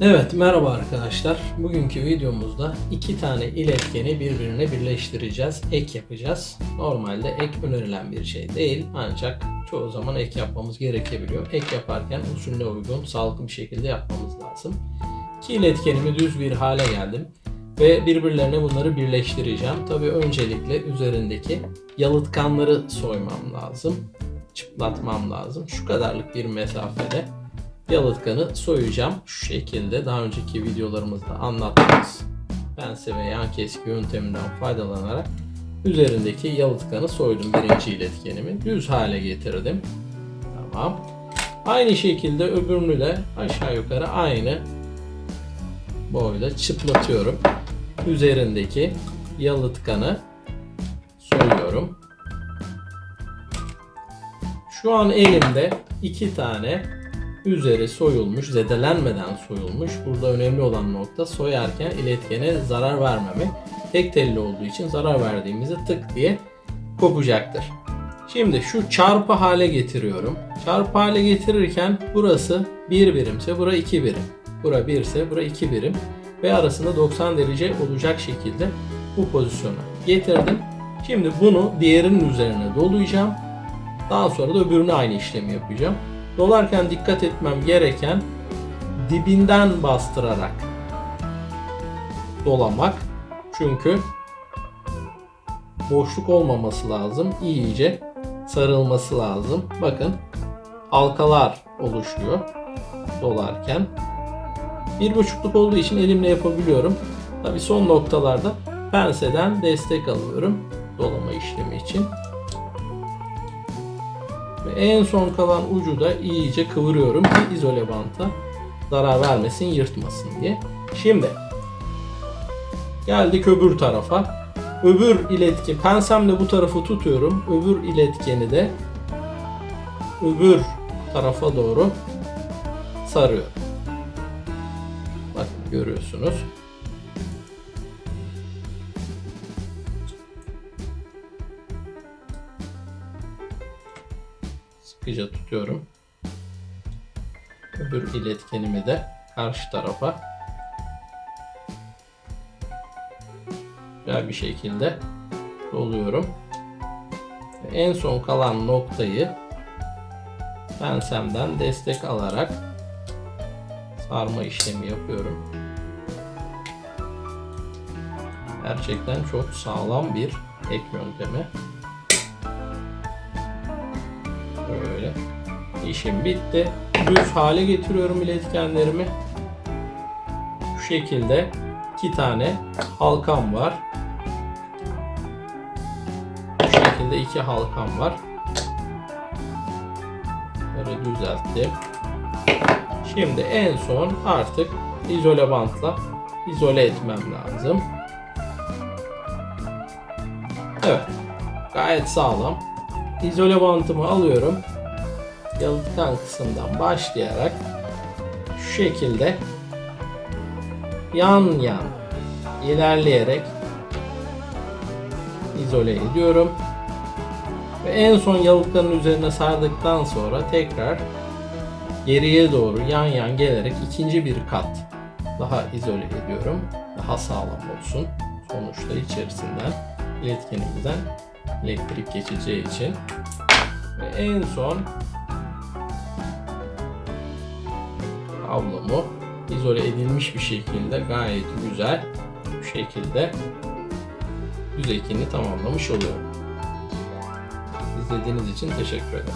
Evet merhaba arkadaşlar. Bugünkü videomuzda iki tane iletkeni birbirine birleştireceğiz. Ek yapacağız. Normalde ek önerilen bir şey değil ancak çoğu zaman ek yapmamız gerekebiliyor. Ek yaparken usulüne uygun, sağlıklı bir şekilde yapmamız lazım. İki iletkenimi düz bir hale geldim ve birbirlerine bunları birleştireceğim. Tabii öncelikle üzerindeki yalıtkanları soymam lazım. Çıplatmam lazım. Şu kadarlık bir mesafede yalıtkanı soyacağım. Şu şekilde daha önceki videolarımızda anlattığımız pense ve yan keski yönteminden faydalanarak üzerindeki yalıtkanı soydum birinci iletkenimi. Düz hale getirdim. Tamam. Aynı şekilde öbürünü de aşağı yukarı aynı boyda çıplatıyorum. Üzerindeki yalıtkanı soyuyorum. Şu an elimde iki tane üzeri soyulmuş, zedelenmeden soyulmuş. Burada önemli olan nokta soyarken iletkene zarar vermemek. Tek telli olduğu için zarar verdiğimizde tık diye kopacaktır. Şimdi şu çarpı hale getiriyorum. Çarpı hale getirirken burası 1 birimse bura 2 birim. Bura 1 ise bura 2 birim. Ve arasında 90 derece olacak şekilde bu pozisyona getirdim. Şimdi bunu diğerinin üzerine dolayacağım. Daha sonra da öbürüne aynı işlemi yapacağım. Dolarken dikkat etmem gereken dibinden bastırarak dolamak. Çünkü boşluk olmaması lazım. İyice sarılması lazım. Bakın halkalar oluşuyor dolarken. Bir buçukluk olduğu için elimle yapabiliyorum. Tabi son noktalarda penseden destek alıyorum dolama işlemi için. Ve en son kalan ucu da iyice kıvırıyorum ki izole banta zarar vermesin, yırtmasın diye. Şimdi geldik öbür tarafa. Öbür iletken, pensemle bu tarafı tutuyorum. Öbür iletkeni de öbür tarafa doğru sarıyorum. Bakın görüyorsunuz. Sıkıca tutuyorum. Öbür iletkenimi de karşı tarafa güzel bir şekilde doluyorum. En son kalan noktayı pensemden destek alarak sarma işlemi yapıyorum. Gerçekten çok sağlam bir ek yöntemi. Böyle. İşim bitti. Düz hale getiriyorum iletkenlerimi. Şu şekilde iki tane halkam var. Bu şekilde iki halkam var. Böyle düzelttim. Şimdi en son artık izole bantla izole etmem lazım. Evet. Gayet sağlam izole bantımı alıyorum. Yalıtkan kısımdan başlayarak şu şekilde yan yan ilerleyerek izole ediyorum. Ve en son yalıtkanın üzerine sardıktan sonra tekrar geriye doğru yan yan gelerek ikinci bir kat daha izole ediyorum. Daha sağlam olsun. Sonuçta içerisinden iletkenimizden elektrik geçeceği için ve en son kablomu izole edilmiş bir şekilde gayet güzel bu şekilde düz ekini tamamlamış oluyorum. İzlediğiniz için teşekkür ederim.